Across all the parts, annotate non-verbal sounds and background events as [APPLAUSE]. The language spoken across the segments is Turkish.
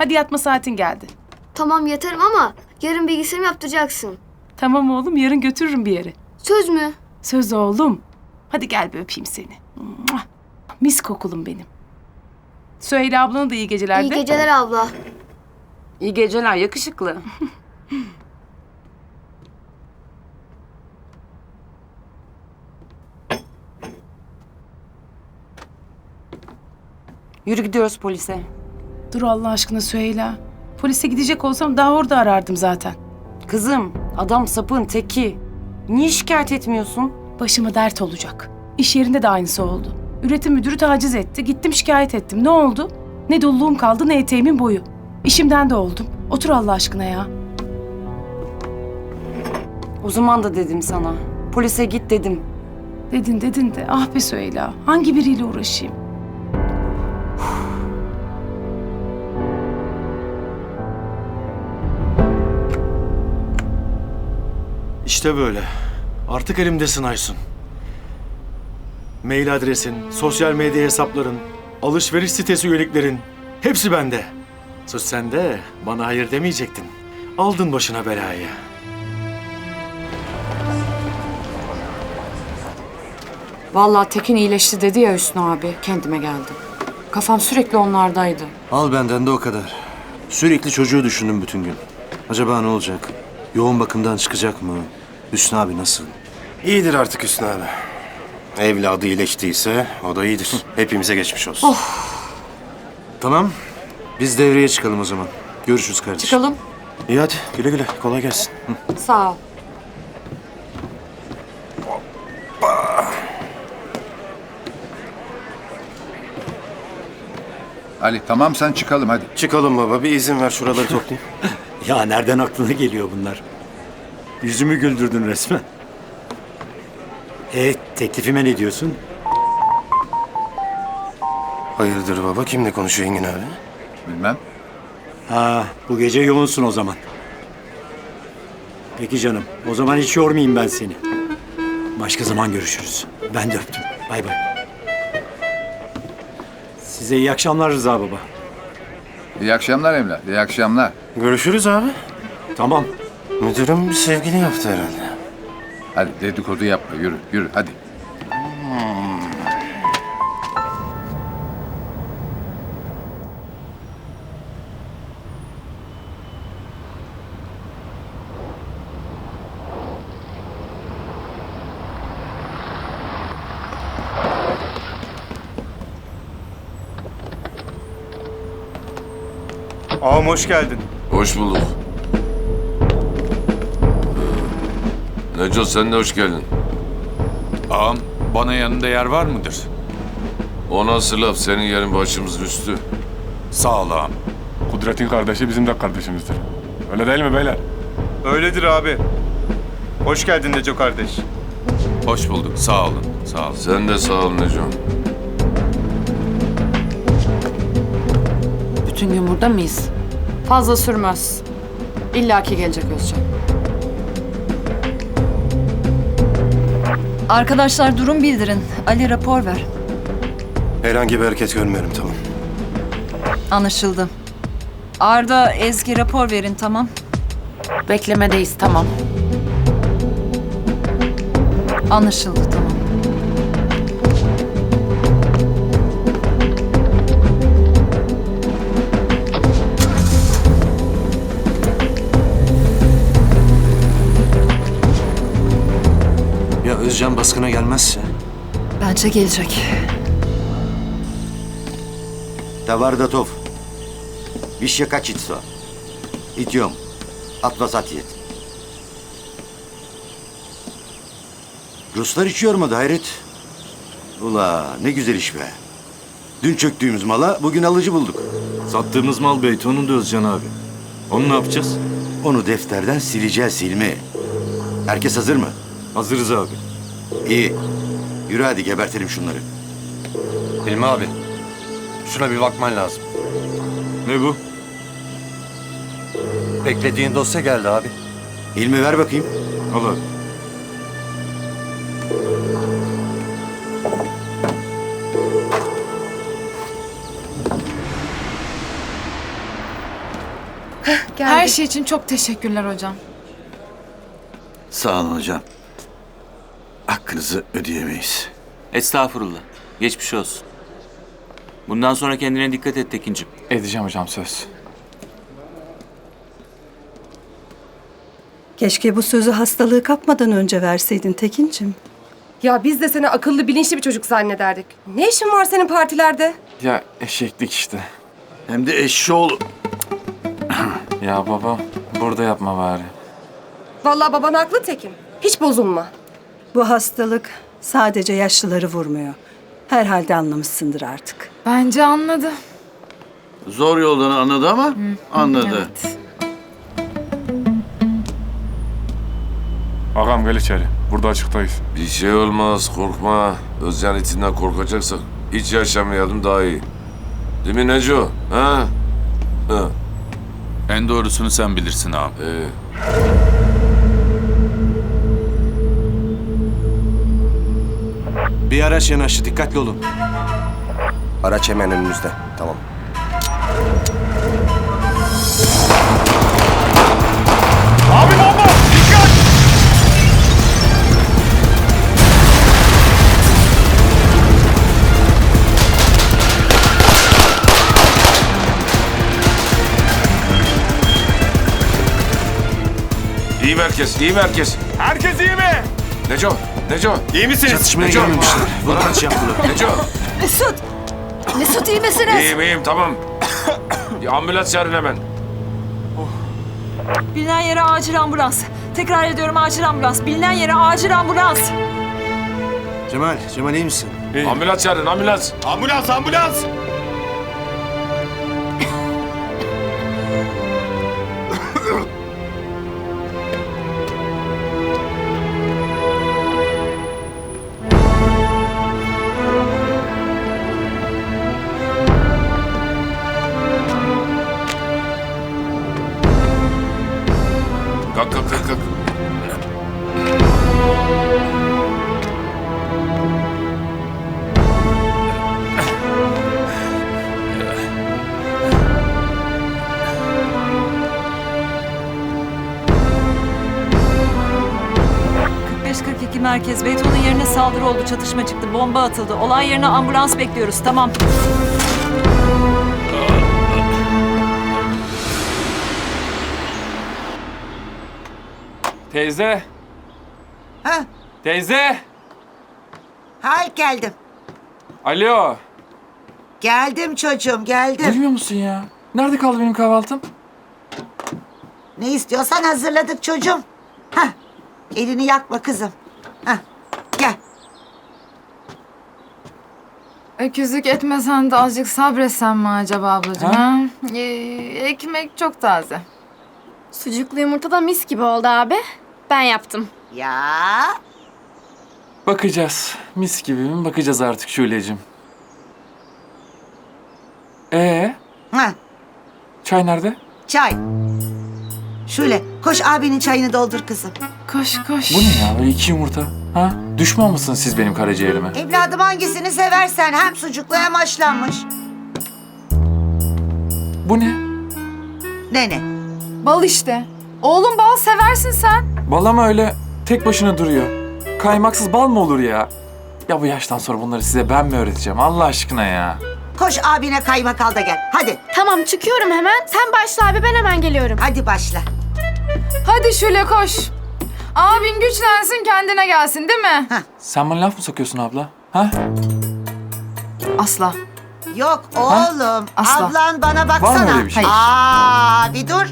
Hadi yatma saatin geldi. Tamam yeterim ama yarın bilgisayarımı yaptıracaksın. Tamam oğlum yarın götürürüm bir yere. Söz mü? Söz oğlum. Hadi gel bir öpeyim seni. Mua! Mis kokulum benim. Süheyla ablana da iyi geceler İyi de. geceler abla. İyi geceler yakışıklı. [LAUGHS] Yürü gidiyoruz polise. Dur Allah aşkına Süheyla. Polise gidecek olsam daha orada arardım zaten. Kızım, adam sapın teki. Niye şikayet etmiyorsun? Başıma dert olacak. İş yerinde de aynısı oldu. Üretim müdürü taciz etti. Gittim şikayet ettim. Ne oldu? Ne doluluğum kaldı ne eteğimin boyu. İşimden de oldum. Otur Allah aşkına ya. O zaman da dedim sana. Polise git dedim. Dedin dedin de ah be Süheyla. Hangi biriyle uğraşayım? İşte böyle. Artık elimdesin Aysun. Mail adresin, sosyal medya hesapların, alışveriş sitesi üyeliklerin hepsi bende. Söz sende, bana hayır demeyecektin. Aldın başına belayı. Vallahi Tekin iyileşti dedi ya Hüsnü abi. Kendime geldim. Kafam sürekli onlardaydı. Al benden de o kadar. Sürekli çocuğu düşündüm bütün gün. Acaba ne olacak? Yoğun bakımdan çıkacak mı? Hüsnü abi nasıl? İyidir artık Hüsnü abi. Evladı iyileştiyse o da iyidir. Hepimize geçmiş olsun. Tamam. Biz devreye çıkalım o zaman. Görüşürüz kardeşim. Çıkalım. İyi hadi güle güle kolay gelsin. Sağ ol. Ali tamam sen çıkalım hadi. Çıkalım baba bir izin ver şuraları toplayayım. [LAUGHS] Ya nereden aklına geliyor bunlar? Yüzümü güldürdün resmen. E teklifime ne diyorsun? Hayırdır baba kimle konuşuyor Engin abi? Bilmem. Ha bu gece yoğunsun o zaman. Peki canım o zaman hiç yormayayım ben seni. Başka zaman görüşürüz. Ben de öptüm. Bay bay. Size iyi akşamlar Rıza baba. İyi akşamlar Emrah. İyi akşamlar. Görüşürüz abi. Tamam. Müdürüm bir sevgili yaptı herhalde. Hadi dedikodu yapma. Yürü yürü hadi. Ağam hoş geldin. Hoş bulduk. Neco sen de hoş geldin. Ağam bana yanında yer var mıdır? O nasıl laf senin yerin başımızın üstü. Sağ ol ağam. Kudret'in kardeşi bizim de kardeşimizdir. Öyle değil mi beyler? Öyledir abi. Hoş geldin Neco kardeş. Hoş bulduk. Sağ olun. Sağ olun. Sen de sağ ol Neco. Bütün gün burada mıyız? Fazla sürmez. İlla ki gelecek Özcan. Arkadaşlar durum bildirin. Ali rapor ver. Herhangi bir hareket görmüyorum tamam. Anlaşıldı. Arda, Ezgi rapor verin tamam. Beklemedeyiz tamam. Anlaşıldı baskına gelmezse? Bence gelecek. Tavardotov. Вище качество. Идем. От вас ответ. Ruslar içiyor mu hayret? Ula ne güzel iş be. Dün çöktüğümüz mala bugün alıcı bulduk. Sattığımız mal Beyton'un da Özcan abi. Onu ne yapacağız? Onu defterden sileceğiz silme. Herkes hazır mı? Hazırız abi. İyi. Yürü hadi gebertelim şunları. Hilmi abi şuna bir bakman lazım. Ne bu? Beklediğin dosya geldi abi. İlmi ver bakayım. Al abi. Her şey için çok teşekkürler hocam. Sağ olun hocam. Hakkınızı ödeyemeyiz. Estağfurullah. Geçmiş olsun. Bundan sonra kendine dikkat et Tekin'cim. Edeceğim hocam söz. Keşke bu sözü hastalığı kapmadan önce verseydin Tekin'cim. Ya biz de seni akıllı bilinçli bir çocuk zannederdik. Ne işin var senin partilerde? Ya eşeklik işte. Hem de eşşoğlu. [CLEARS THROAT] Ya baba burada yapma bari. Vallahi baban haklı Tekin. Hiç bozulma. Bu hastalık sadece yaşlıları vurmuyor. Herhalde anlamışsındır artık. Bence anladı. Zor yoldan anladı ama anladı. Ağam gel içeri. Burada açıktayız. Bir şey olmaz korkma. Özcan itinden korkacaksak hiç yaşamayalım daha iyi. Değil mi Neco? Ha? Ha. En doğrusunu sen bilirsin ağam. Ee, Bir araç yanaştı. Dikkatli olun. Araç hemen önümüzde. Tamam. iyi merkez, iyi merkez. Herkes iyi mi? Neco, Neco. İyi misiniz? Çatışmaya Neco. gelmemişler. Vurkaç yaptılar. Neco. Mesut! Mesut iyi misiniz? İyiyim, iyiyim tamam. Bir ambulans çağırın hemen. Bilinen yere acil ambulans. Tekrar ediyorum acil ambulans. Bilinen yere acil ambulans. Cemal, Cemal iyi misin? Ambulans çağırın, ambulans. Ambulans ambulans. ...45-42 merkez. Beyton'un yerine saldırı oldu. Çatışma çıktı. Bomba atıldı. Olay yerine ambulans bekliyoruz. Tamam. Teyze. Ha? Teyze. Hay geldim. Alo. Geldim çocuğum geldim. Duymuyor musun ya? Nerede kaldı benim kahvaltım? Ne istiyorsan hazırladık çocuğum. Hah. Elini yakma kızım. Hah. Gel. Öküzlük etmesen de azıcık sabretsen mi acaba ablacığım? Ha? Ha? Ee, ekmek çok taze. Sucuklu yumurta da mis gibi oldu abi. Ben yaptım. Ya. Bakacağız. Mis gibi mi? Bakacağız artık Şule'cim. Ee, Ha. çay nerede? Çay. Şöyle koş abinin çayını doldur kızım. Koş koş. Bu ne ya? Böyle iki yumurta. Ha? Düşman mısınız siz benim karaciğerime? Evladım hangisini seversen hem sucuklu hem haşlanmış. Bu ne? Ne ne? Bal işte. Oğlum bal seversin sen. Bal ama öyle tek başına duruyor. Kaymaksız bal mı olur ya? Ya bu yaştan sonra bunları size ben mi öğreteceğim Allah aşkına ya? Koş abine kaymak al da gel. Hadi. Tamam çıkıyorum hemen. Sen başla abi ben hemen geliyorum. Hadi başla. Hadi şöyle koş. Abin güçlensin kendine gelsin değil mi? Sen bana laf mı sokuyorsun abla? Ha? Asla. Yok oğlum. Asla. Ablan bana Var baksana. mı öyle bir şey? Aa bir dur.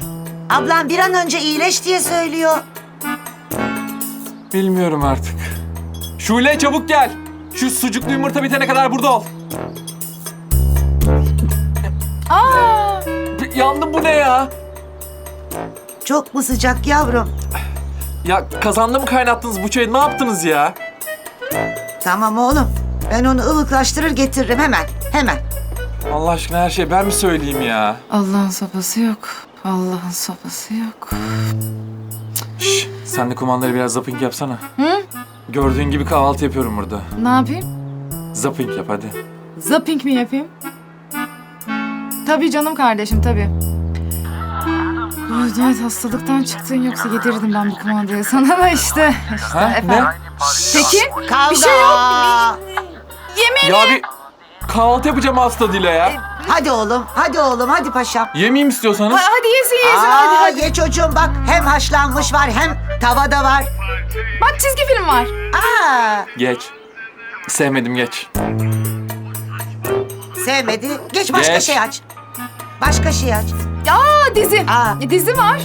Ablan bir an önce iyileş diye söylüyor. Bilmiyorum artık. Şule çabuk gel. Şu sucuklu yumurta bitene kadar burada ol. Aa, Yandım bu ne ya? Çok mu sıcak yavrum? Ya kazanda mı kaynattınız bu çayı? Ne yaptınız ya? Tamam oğlum. Ben onu ılıklaştırır getiririm hemen. Hemen. Allah aşkına her şeyi ben mi söyleyeyim ya? Allah'ın sopası yok. Allah'ın sopası yok. Şş, sen de kumandayla biraz zapping yapsana. Hı? Gördüğün gibi kahvaltı yapıyorum burada. Ne yapayım? Zapping yap hadi. Zapping mi yapayım? Tabii canım kardeşim tabii. Evet hastalıktan çıktın yoksa getirirdim ben bu kumandayı sana da işte. işte Ha? efendim. Ne? Tekin Kavga. bir şey yok. Yemeğini. Ya bir kahvaltı yapacağım hasta dile ya. Hadi oğlum, hadi oğlum, hadi paşam. Yemeyeyim istiyorsanız. Ha- Hadi yesin yesin Aa, hadi hadi. ye çocuğum bak hem haşlanmış var hem tavada var. Bak çizgi film var. Aa, Geç. Sevmedim geç. sevmedi. Geç başka Geç. şey aç. Başka şey aç. Ya dizi. Aa. Dizi var.